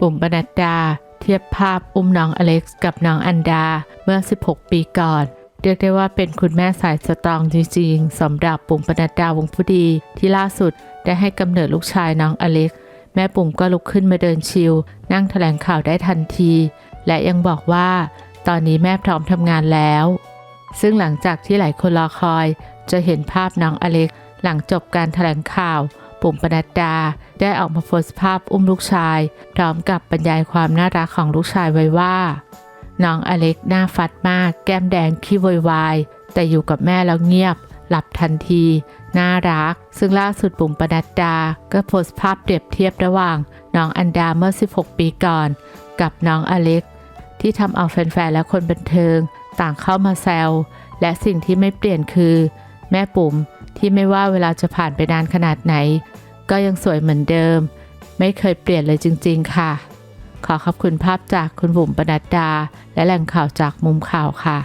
บุ๋มปนัดดา เทียบภาพอุ้มน้องอเล็กซ์กับน้องอันดาเมื่อ 16 ปีก่อน เรียกได้ว่าเป็นคุณแม่สายสตรองจริงๆสำหรับบุ๋มปนัดดาวงผู้ดี ที่ล่าสุดได้ให้กำเนิดลูกชายน้องอเล็กซ์แม่บุ๋มก็ลุกขึ้นมาเดินชิลนั่งแถลงข่าวได้ทันที และยังบอกว่า ตอนนี้แม่พร้อมทำงานแล้ว ซึ่งหลังจากที่หลายคนรอคอย จะเห็นภาพน้องอเล็ก หลังจบการแถลงข่าว ปุ่มปนัดดา ได้ออกมาโพสต์ภาพอุ้มลูกชาย พร้อมกับบรรยายความน่ารักของลูกชายไว้ว่า น้องอเล็กหน้าฟัดมาก แก้มแดงขี้โวยวาย แต่อยู่กับแม่แล้วเงียบ หลับทันที น่ารัก ซึ่งล่าสุดปุ่มปนัดดา ก็โพสต์ภาพเปรียบเทียบระหว่าง น้องอันดาเมื่อ 16 ปีก่อน กับน้องอเล็ก ที่ทำเอาแฟนๆและคนบันเทิง ต่างเข้ามาแซวและสิ่งที่ไม่เปลี่ยนคือ แม่ปุ่มที่ไม่ว่าเวลาจะผ่านไปนานขนาดไหน ก็ยังสวยเหมือนเดิม ไม่เคยเปลี่ยนเลยจริง ๆ ค่ะ ขอขอบคุณภาพจากคุณบุ๋มปนัดดา และแหล่งข่าวจากมุมข่าวค่ะ